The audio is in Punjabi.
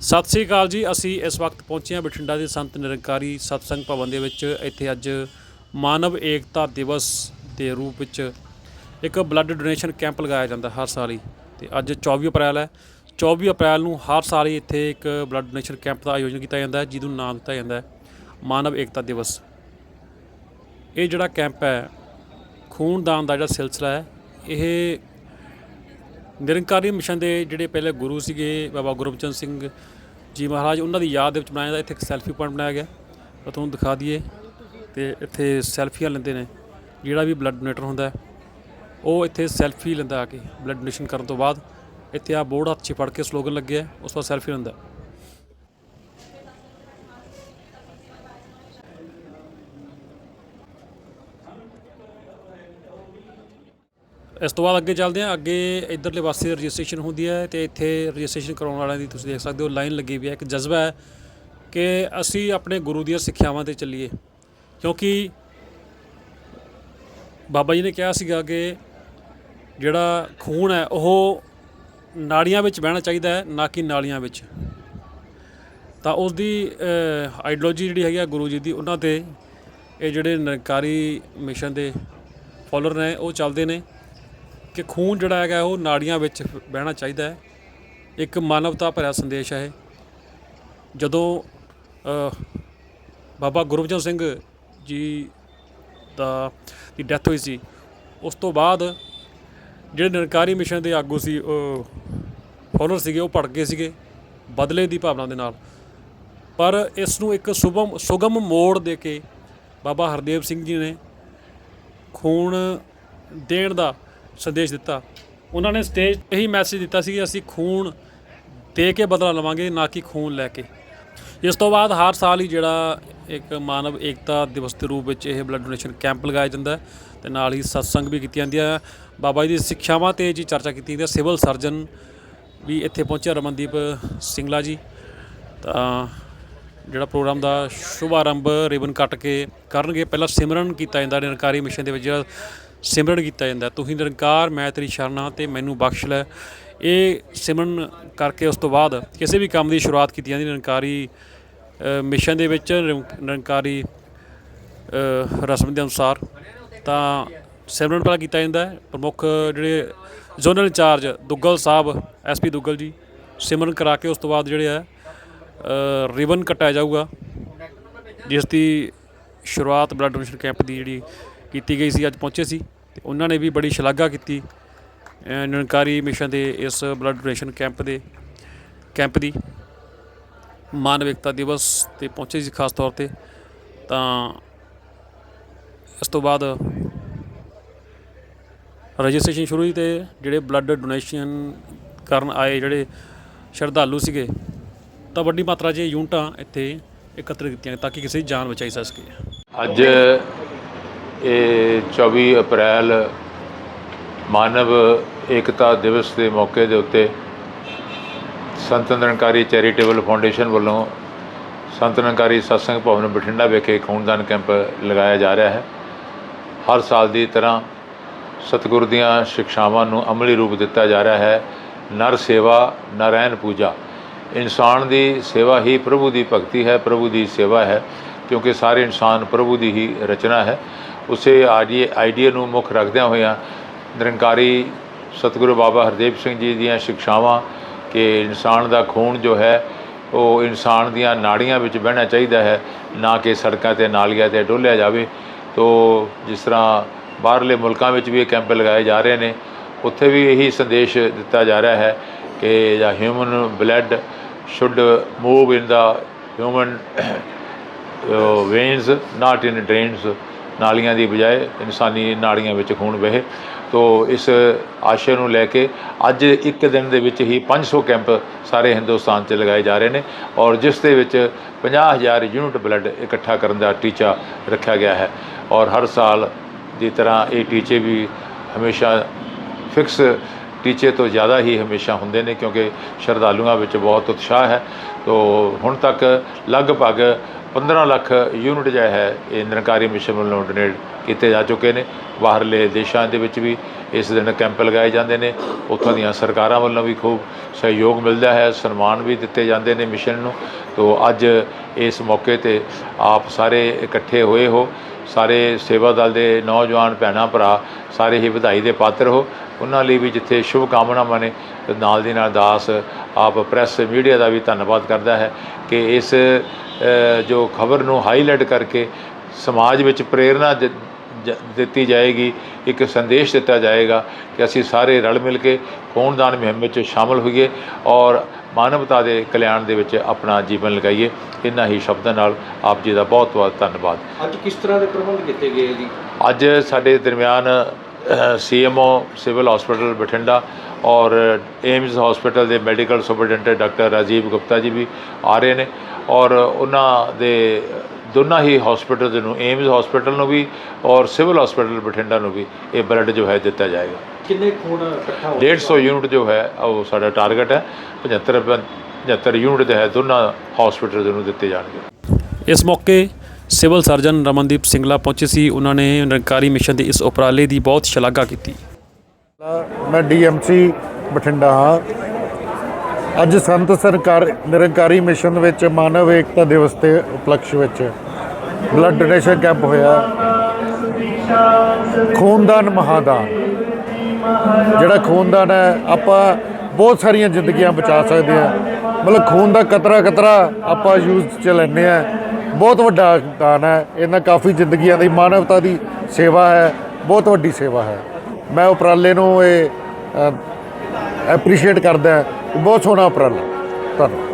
ਸਤਿ ਸ੍ਰੀ ਅਕਾਲ ਜੀ, ਅਸੀਂ ਇਸ ਵਕਤ ਪਹੁੰਚੇ ਹਾਂ ਬਠਿੰਡਾ ਦੇ ਸੰਤ ਨਿਰੰਕਾਰੀ ਸਤਸੰਗ ਭਵਨ ਦੇ ਵਿੱਚ। ਇੱਥੇ ਅੱਜ ਮਾਨਵ ਏਕਤਾ ਦਿਵਸ ਦੇ ਰੂਪ ਵਿੱਚ ਇੱਕ ਬਲੱਡ ਡੋਨੇਸ਼ਨ ਕੈਂਪ ਲਗਾਇਆ ਜਾਂਦਾ ਹਰ ਸਾਲ ਹੀ। ਤੇ ਅੱਜ 24 ਅਪ੍ਰੈਲ ਹੈ। 24 ਅਪ੍ਰੈਲ ਨੂੰ ਹਰ ਸਾਲ ਹੀ ਇੱਥੇ ਇੱਕ ਬਲੱਡ ਡੋਨੇਸ਼ਨ ਕੈਂਪ ਦਾ ਆਯੋਜਨ ਕੀਤਾ ਜਾਂਦਾ ਹੈ, ਜਿਹਨੂੰ ਨਾਮ ਦਿੱਤਾ ਜਾਂਦਾ ਹੈ ਮਾਨਵ ਏਕਤਾ ਦਿਵਸ। ਇਹ ਜਿਹੜਾ ਕੈਂਪ ਹੈ, ਖੂਨਦਾਨ ਦਾ ਜਿਹੜਾ ਸਿਲਸਿਲਾ ਹੈ, ਇਹ ਨਿਰੰਕਾਰੀ ਮਿਸ਼ਨ ਦੇ ਜਿਹੜੇ ਪਹਿਲੇ ਗੁਰੂ ਸੀਗੇ, ਬਾਬਾ ਗੁਰਬਚਨ ਸਿੰਘ ਜੀ ਮਹਾਰਾਜ, ਉਹਨਾਂ ਦੀ ਯਾਦ ਦੇ ਵਿੱਚ ਬਣਾਇਆ ਜਾਂਦਾ, ਇੱਥੇ ਇੱਕ ਸੈਲਫੀ ਪੁਆਇੰਟ ਬਣਾਇਆ ਗਿਆ। ਉਹ ਤੁਹਾਨੂੰ ਦਿਖਾ ਦਈਏ। ਤੇ ਇੱਥੇ ਸੈਲਫੀਆਂ ਲੈਂਦੇ ਨੇ, ਜਿਹੜਾ ਵੀ ਬਲੱਡ ਡੋਨੇਟਰ ਹੁੰਦਾ ਉਹ ਇੱਥੇ ਸੈਲਫੀ ਲੈਂਦਾ ਆ ਕੇ ਬਲੱਡ ਡੋਨੇਸ਼ਨ ਕਰਨ ਤੋਂ ਬਾਅਦ। ਇੱਥੇ ਆ ਬੋਰਡ ਹੱਥ 'ਚ ਫੜ ਕੇ ਸਲੋਗਨ ਲੱਗਿਆ, ਉਸ ਤੋਂ ਬਾਅਦ ਸੈਲਫੀ ਲੈਂਦਾ। ਇਸ ਤੋਂ ਬਾਅਦ ਅੱਗੇ ਚੱਲਦੇ ਹਾਂ। ਅੱਗੇ ਇਧਰਲੇ ਪਾਸੇ ਰਜਿਸਟ੍ਰੇਸ਼ਨ ਹੁੰਦੀ ਹੈ ਤੇ ਇੱਥੇ ਰਜਿਸਟ੍ਰੇਸ਼ਨ ਕਰਾਉਣ ਵਾਲਿਆਂ ਦੀ ਤੁਸੀਂ ਦੇਖ ਸਕਦੇ ਹੋ, ਲਾਈਨ ਲੱਗੀ ਵੀ ਹੈ। ਇੱਕ ਜਜ਼ਬਾ ਹੈ ਕਿ ਅਸੀਂ ਆਪਣੇ ਗੁਰੂ ਦੀਆਂ ਸਿੱਖਿਆਵਾਂ ਤੇ ਚੱਲੀਏ। ਕਿਉਂਕਿ ਬਾਬਾ ਜੀ ਨੇ ਕਿਹਾ ਸੀਗਾ ਕਿ ਜਿਹੜਾ ਖੂਨ ਹੈ, ਉਹ ਨਾੜੀਆਂ ਵਿੱਚ ਬਹਿਣਾ ਚਾਹੀਦਾ ਹੈ, ਨਾ ਕਿ ਨਾਲੀਆਂ ਵਿੱਚ। ਤਾਂ ਉਸ ਦੀ ਆਈਡੀਓਲੋਜੀ ਜਿਹੜੀ ਹੈਗੀ ਆ ਗੁਰੂ ਜੀ ਦੀ, ਉਹਨਾਂ ਤੇ ਇਹ ਜਿਹੜੇ ਨਿਰੰਕਾਰੀ ਮਿਸ਼ਨ ਦੇ ਫਾਲੋਅਰ ਨੇ, ਉਹ ਚੱਲਦੇ ਨੇ। ਕਿ ਖੂਨ ਜਿਹੜਾ ਹੈਗਾ ਉਹ ਨਾੜੀਆਂ ਵਿੱਚ ਬਹਿਣਾ ਚਾਹੀਦਾ ਹੈ। ਇੱਕ ਮਾਨਵਤਾ ਭਰਿਆ ਸੰਦੇਸ਼ ਹੈ ਜਦੋਂ ਬਾਬਾ ਗੁਰਬਚਨ ਸਿੰਘ ਜੀ ਦਾ, ਦੀ ਡੈਥ ਹੋਈ ਸੀ, ਉਸ ਤੋਂ ਬਾਅਦ ਜਿਹੜੇ ਨਿਰਕਾਰੀ ਮਿਸ਼ਨ ਦੇ ਆਗੂ ਸੀ, ਉਹ ਫਾਲੋਅਰ ਸੀਗੇ, ਉਹ ਭੜ ਗਏ ਸੀਗੇ, ਬਦਲੇ ਦੀ ਭਾਵਨਾ ਦੇ ਨਾਲ। ਪਰ ਇਸ ਨੂੰ ਇੱਕ ਸੁਭਮ, ਸੁਗਮ ਮੋੜ ਦੇ ਕੇ ਬਾਬਾ ਹਰਦੇਵ ਸਿੰਘ ਜੀ ਨੇ ਖੂਨ ਦੇਣ ਦਾ ਸੰਦੇਸ਼ ਦਿੱਤਾ। ਉਹਨਾਂ ਨੇ ਸਟੇਜ ਇਹੀ ਮੈਸੇਜ ਦਿੱਤਾ ਸੀ ਕਿ ਅਸੀਂ ਖੂਨ ਦੇ ਕੇ ਬਦਲਾ ਲਵਾਂਗੇ, ਨਾ ਕਿ ਖੂਨ ਲੈ ਕੇ। ਇਸ ਤੋਂ ਬਾਅਦ ਹਰ ਸਾਲ ਹੀ ਜਿਹੜਾ ਇੱਕ ਮਾਨਵ ਏਕਤਾ ਦਿਵਸ ਦੇ ਰੂਪ ਵਿੱਚ ਇਹ ਬਲੱਡ ਡੋਨੇਸ਼ਨ ਕੈਂਪ ਲਗਾਇਆ ਜਾਂਦਾ ਹੈ ਤੇ ਨਾਲ ਹੀ ਸਤਸੰਗ ਵੀ ਕੀਤੀਆਂ ਜਾਂਦੀਆਂ ਬਾਬਾ ਜੀ ਦੀ ਸਿੱਖਿਆਵਾਂ ਤੇ ਜੀ ਚਰਚਾ ਕੀਤੀ ਜਾਂਦੀ ਹੈ। ਸਿਵਲ ਸਰਜਨ ਵੀ ਇੱਥੇ ਪਹੁੰਚਿਆ ਰਮਨਦੀਪ ਸਿੰਗਲਾ ਜੀ। ਤਾਂ ਜਿਹੜਾ ਪ੍ਰੋਗਰਾਮ ਦਾ ਸ਼ੁਭ ਆਰੰਭ ਰਿਬਨ ਕੱਟ ਕੇ ਕਰਨਗੇ। ਪਹਿਲਾਂ ਸਿਮਰਨ ਕੀਤਾ ਜਾਂਦਾ ਨਿਰੰਕਾਰੀ ਮਿਸ਼ਨ ਦੇ ਵਿੱਚ ਜਿਹੜਾ ਸਿਮਰਨ ਕੀਤਾ ਜਾਂਦਾ ਤੂੰ ਹੀ ਨਿਰੰਕਾਰ ਮੈਂ ਤੇਰੀ ਸ਼ਰਨਾ ਹਾਂ ਤੇ ਮੈਨੂੰ ਬਖਸ਼ ਲੈ। ਇਹ ਸਿਮਰਨ ਕਰਕੇ ਉਸ ਤੋਂ ਬਾਅਦ ਕਿਸੇ ਵੀ ਕੰਮ ਦੀ ਸ਼ੁਰੂਆਤ ਕੀਤੀ ਜਾਂਦੀ ਨਿਰੰਕਾਰੀ ਮਿਸ਼ਨ ਦੇ ਵਿੱਚ ਨਿਰੰ- ਨਿਰੰਕਾਰੀ ਰਸਮ ਦੇ ਅਨੁਸਾਰ ਤਾਂ ਸਿਮਰਨ ਪਹਿਲਾਂ ਕੀਤਾ ਜਾਂਦਾ ਹੈ। ਪ੍ਰਮੁੱਖ ਜਿਹੜੇ ਜ਼ੋਨਲ ਇੰਚਾਰਜ ਦੁੱਗਲ ਸਾਹਿਬ ਐਸਪੀ ਦੁੱਗਲ ਜੀ, ਸਿਮਰਨ ਕਰਾ ਕੇ ਉਸ ਤੋਂ ਬਾਅਦ ਜਿਹੜੇ ਆ ਰਿਬਨ ਕਟਾਇਆ ਜਾਊਗਾ। ਜਿਸ ਦੀ ਸ਼ੁਰੂਆਤ ਬਲੱਡ ਡੋਨੇਸ਼ਨ ਕੈਂਪ ਦੀ ਜਿਹੜੀ ਕੀਤੀ ਗਈ ਸੀ, ਅੱਜ ਪਹੁੰਚੇ ਸੀ ਤੇ ਉਹਨਾਂ ਨੇ ਵੀ ਬੜੀ ਸ਼ਲਾਘਾ ਕੀਤੀ ਨਿਰੰਕਾਰੀ ਮਿਸ਼ਨ ਦੇ ਇਸ ਬਲੱਡ ਡੋਨੇਸ਼ਨ ਕੈਂਪ ਦੇ ਕੈਂਪ ਦੀ। ਮਾਨਵਿਕਤਾ ਦਿਵਸ ਤੇ ਪਹੁੰਚੇ ਸੀ ਖਾਸ ਤੌਰ ਤੇ। ਤਾਂ ਇਸ ਤੋਂ ਬਾਅਦ ਰਜਿਸਟ੍ਰੇਸ਼ਨ ਸ਼ੁਰੂ ਹੋਈ ਤੇ ਜਿਹੜੇ ਬਲੱਡ ਡੋਨੇਸ਼ਨ ਕਰਨ ਆਏ ਜਿਹੜੇ ਸ਼ਰਧਾਲੂ ਸੀਗੇ, ਤਾਂ ਵੱਡੀ ਮਾਤਰਾ 'ਚ ਯੂਨਿਟਾਂ ਇੱਥੇ ਇਕੱਤਰ ਕੀਤੀਆਂ ਤਾਂ ਕਿ ਕਿਸੇ ਦੀ ਜਾਨ ਬਚਾਈ ਜਾ ਸਕੇ। ਅੱਜ ਇਹ 24 ਅਪ੍ਰੈਲ ਮਾਨਵ ਏਕਤਾ ਦਿਵਸ ਦੇ ਮੌਕੇ ਦੇ ਉੱਤੇ ਸੰਤ ਨਿਰੰਕਾਰੀ ਚੈਰੀਟੇਬਲ ਫਾਊਂਡੇਸ਼ਨ ਵੱਲੋਂ ਸੰਤ ਨਿਰੰਕਾਰੀ ਸਤਸੰਗ ਭਵਨ ਬਠਿੰਡਾ ਵਿਖੇ ਖੂਨਦਾਨ ਕੈਂਪ ਲਗਾਇਆ ਜਾ ਰਿਹਾ ਹੈ। ਹਰ ਸਾਲ ਦੀ ਤਰ੍ਹਾਂ ਸਤਿਗੁਰ ਦੀਆਂ ਸਿੱਖਿਆਵਾਂ ਨੂੰ ਅਮਲੀ ਰੂਪ ਦਿੱਤਾ ਜਾ ਰਿਹਾ ਹੈ। ਨਰ ਸੇਵਾ ਨਾਰਾਇਣ ਪੂਜਾ। ਇਨਸਾਨ ਦੀ ਸੇਵਾ ਹੀ ਪ੍ਰਭੂ ਦੀ ਭਗਤੀ ਹੈ, ਪ੍ਰਭੂ ਦੀ ਸੇਵਾ ਹੈ, ਕਿਉਂਕਿ ਸਾਰੇ ਇਨਸਾਨ ਪ੍ਰਭੂ ਦੀ ਹੀ ਰਚਨਾ ਹੈ। ਉਸੇ ਆਈਡੀਏ ਆਈਡੀਆ ਨੂੰ ਮੁੱਖ ਰੱਖਦਿਆਂ ਹੋਇਆਂ ਨਿਰੰਕਾਰੀ ਸਤਿਗੁਰੂ ਬਾਬਾ ਹਰਦੇਵ ਸਿੰਘ ਜੀ ਦੀਆਂ ਸਿੱਖਿਆਵਾਂ ਕਿ ਇਨਸਾਨ ਦਾ ਖੂਨ ਜੋ ਹੈ, ਉਹ ਇਨਸਾਨ ਦੀਆਂ ਨਾੜੀਆਂ ਵਿੱਚ ਬਹਿਣਾ ਚਾਹੀਦਾ ਹੈ, ਨਾ ਕਿ ਸੜਕਾਂ ਤੇ ਨਾਲੀਆਂ ਤੇ ਡੋਲਿਆ ਜਾਵੇ। ਤੋ ਜਿਸ ਤਰ੍ਹਾਂ ਬਾਹਰਲੇ ਮੁਲਕਾਂ ਵਿੱਚ ਵੀ ਇਹ ਕੈਂਪ ਲਗਾਏ ਜਾ ਰਹੇ ਨੇ, ਉੱਥੇ ਵੀ ਇਹੀ ਸੰਦੇਸ਼ ਦਿੱਤਾ ਜਾ ਰਿਹਾ ਹੈ ਕਿ ਜਾਂ human blood should move in the human veins not in drains ਨਾਲੀਆਂ ਦੀ ਬਜਾਏ ਇਨਸਾਨੀ ਨਾੜੀਆਂ ਵਿੱਚ ਖੂਨ ਵਹੇ। ਤੋ ਇਸ ਆਸ਼ੇ ਨੂੰ ਲੈ ਕੇ ਅੱਜ ਇੱਕ ਦਿਨ ਦੇ ਵਿੱਚ ਹੀ 500 ਕੈਂਪ ਸਾਰੇ ਹਿੰਦੁਸਤਾਨ 'ਚ ਲਗਾਏ ਜਾ ਰਹੇ ਨੇ ਔਰ ਜਿਸ ਦੇ ਵਿੱਚ 50000 ਯੂਨਿਟ ਬਲੱਡ ਇਕੱਠਾ ਕਰਨ ਦਾ ਟੀਚਾ ਰੱਖਿਆ ਗਿਆ ਹੈ। ਔਰ ਹਰ ਸਾਲ ਦੀ ਤਰ੍ਹਾਂ ਇਹ ਟੀਚੇ ਵੀ ਹਮੇਸ਼ਾ ਫਿਕਸ ਟੀਚੇ ਤੋਂ ਜ਼ਿਆਦਾ ਹੀ ਹਮੇਸ਼ਾ ਹੁੰਦੇ ਨੇ ਕਿਉਂਕਿ ਸ਼ਰਧਾਲੂਆਂ ਵਿੱਚ ਬਹੁਤ ਉਤਸ਼ਾਹ ਹੈ। ਤੋ ਹੁਣ ਤੱਕ ਲਗਭਗ 15 ਲੱਖ ਯੂਨਿਟ ਜਿਹੜਾ ਹੈ ਇਹ ਨਿਰੰਕਾਰੀ ਮਿਸ਼ਨ ਵੱਲੋਂ ਡੋਨੇਟ ਕੀਤੇ ਜਾ ਚੁੱਕੇ ਨੇ। ਬਾਹਰਲੇ ਦੇਸ਼ਾਂ ਦੇ ਵਿੱਚ ਵੀ ਇਸ ਦਿਨ ਕੈਂਪ ਲਗਾਏ ਜਾਂਦੇ ਨੇ। ਉੱਥੋਂ ਦੀਆਂ ਸਰਕਾਰਾਂ ਵੱਲੋਂ ਵੀ ਖੂਬ ਸਹਿਯੋਗ ਮਿਲਦਾ ਹੈ, ਸਨਮਾਨ ਵੀ ਦਿੱਤੇ ਜਾਂਦੇ ਨੇ ਮਿਸ਼ਨ ਨੂੰ। ਤੋਂ ਅੱਜ ਇਸ ਮੌਕੇ ਤੇ ਆਪ ਸਾਰੇ ਇਕੱਠੇ ਹੋਏ ਹੋ। ਸਾਰੇ ਸੇਵਾ ਦਲ ਦੇ ਨੌਜਵਾਨ ਭੈਣਾਂ, ਭਰਾ ਸਾਰੇ ਹੀ ਵਧਾਈ ਦੇ ਪਾਤਰ ਹੋ। ਉਹਨਾਂ ਲਈ ਵੀ ਜਿੱਥੇ ਸ਼ੁਭ ਕਾਮਨਾਵਾਂ ਨੇ ਨਾਲ ਦੀ ਨਾਲ ਦਾਸ ਆਪ ਪ੍ਰੈਸ ਮੀਡੀਆ ਦਾ ਵੀ ਧੰਨਵਾਦ ਕਰਦਾ ਹੈ ਕਿ ਇਸ ਜੋ ਖਬਰ ਨੂੰ ਹਾਈਲਾਈਟ ਕਰਕੇ ਸਮਾਜ ਵਿੱਚ ਪ੍ਰੇਰਣਾ ਜ- ਦਿੱਤੀ ਜਾਏਗੀ ਇੱਕ ਸੰਦੇਸ਼ ਦਿੱਤਾ ਜਾਏਗਾ ਕਿ ਅਸੀਂ ਸਾਰੇ ਰਲ ਮਿਲ ਕੇ ਖੂਨਦਾਨ ਮੁਹਿੰਮ ਵਿੱਚ ਸ਼ਾਮਲ ਹੋਈਏ ਔਰ ਮਾਨਵਤਾ ਦੇ ਕਲਿਆਣ ਦੇ ਵਿੱਚ ਆਪਣਾ ਜੀਵਨ ਲਗਾਈਏ। ਇਹਨਾਂ ਹੀ ਸ਼ਬਦਾਂ ਨਾਲ ਆਪ ਜੀ ਦਾ ਬਹੁਤ ਬਹੁਤ ਧੰਨਵਾਦ। ਅੱਜ ਕਿਸ ਤਰ੍ਹਾਂ ਦੇ ਪ੍ਰਬੰਧ ਕੀਤੇ ਗਏ ਜੀ? ਅੱਜ ਸਾਡੇ ਦਰਮਿਆਨ ਸੀਐਮਓ ਸਿਵਲ ਹਸਪੀਟਲ ਬਠਿੰਡਾ ਔਰ ਏਮਜ਼ ਹਸਪੀਟਲ ਦੇ medical superintendent doctor Rajiv Gupta ji ਵੀ ਆ ਰਹੇ ਨੇ ਔਰ ਉਹਨਾਂ ਦੇ ਦੋਨਾਂ ਹੀ ਹਸਪੀਟਲਸ ਨੂੰ ਏਮਜ਼ ਹਸਪੀਟਲ ਨੂੰ ਵੀ ਔਰ ਸਿਵਲ ਹਸਪੀਟਲ ਬਠਿੰਡਾ ਨੂੰ ਵੀ ਇਹ ਬਲੱਡ ਜੋ ਹੈ ਦਿੱਤਾ ਜਾਏਗਾ। ਕਿੰਨੇ ਖੂਨ ਇਕੱਠਾ ਹੋ 150 ਯੂਨਿਟ ਜੋ ਹੈ ਉਹ ਸਾਡਾ ਟਾਰਗੇਟ ਹੈ। 75 ਪੰ- 75 ਯੂਨਿਟ ਜੋ ਹੈ ਦੋਨਾਂ ਹਸਪੀਟਲਸ ਨੂੰ ਦਿੱਤੇ ਜਾਣਗੇ। ਇਸ ਮੌਕੇ ਸਿਵਲ ਸਰਜਨ ਰਮਨਦੀਪ ਸਿੰਗਲਾ ਪਹੁੰਚੇ ਸੀ। ਉਹਨਾਂ ਨੇ ਨਿਰੰਕਾਰੀ ਮਿਸ਼ਨ ਦੇ ਇਸ ਉਪਰਾਲੇ ਦੀ ਬਹੁਤ ਸ਼ਲਾਘਾ ਕੀਤੀ। ਮੈਂ ਡੀਐਮਸੀ ਬਠਿੰਡਾ ਹਾਂ। ਅੱਜ ਸੰਤ ਸਰਕਾਰ ਨਿਰੰਕਾਰੀ ਮਿਸ਼ਨ ਵਿੱਚ ਮਾਨਵ ਏਕਤਾ ਦਿਵਸ ਦੇ ਉਪਲਕਸ਼ ਵਿੱਚ ਬਲੱਡ ਡੋਨੇਸ਼ਨ ਕੈਂਪ ਹੋਇਆ। ਖੂਨਦਾਨ ਮਹਾਦਾਨ। ਜਿਹੜਾ ਖੂਨਦਾਨ ਹੈ, ਆਪਾਂ ਬਹੁਤ ਸਾਰੀਆਂ ਜ਼ਿੰਦਗੀਆਂ ਬਚਾ ਸਕਦੇ ਹਾਂ। ਮਤਲਬ ਖੂਨ ਦਾ ਕਤਰਾ ਕਤਰਾ ਆਪਾਂ ਯੂਜ਼ ਚ ਲੈਂਦੇ ਆ ਬਹੁਤ ਵੱਡਾ ਦਾਨ ਹੈ। ਇਹਨਾਂ ਕਾਫੀ ਜ਼ਿੰਦਗੀਆਂ ਦੀ ਮਾਨਵਤਾ ਦੀ ਸੇਵਾ ਹੈ। ਬਹੁਤ ਵੱਡੀ ਸੇਵਾ ਹੈ। ਮੈਂ ਉਪਰਾਲੇ ਨੂੰ ਇਹ ਐਪਰੀਸ਼ੀਏਟ ਕਰਦਾ ਬਹੁਤ ਸੋਹਣਾ ਉਪਰਾਲਾ। ਧੰਨਵਾਦ।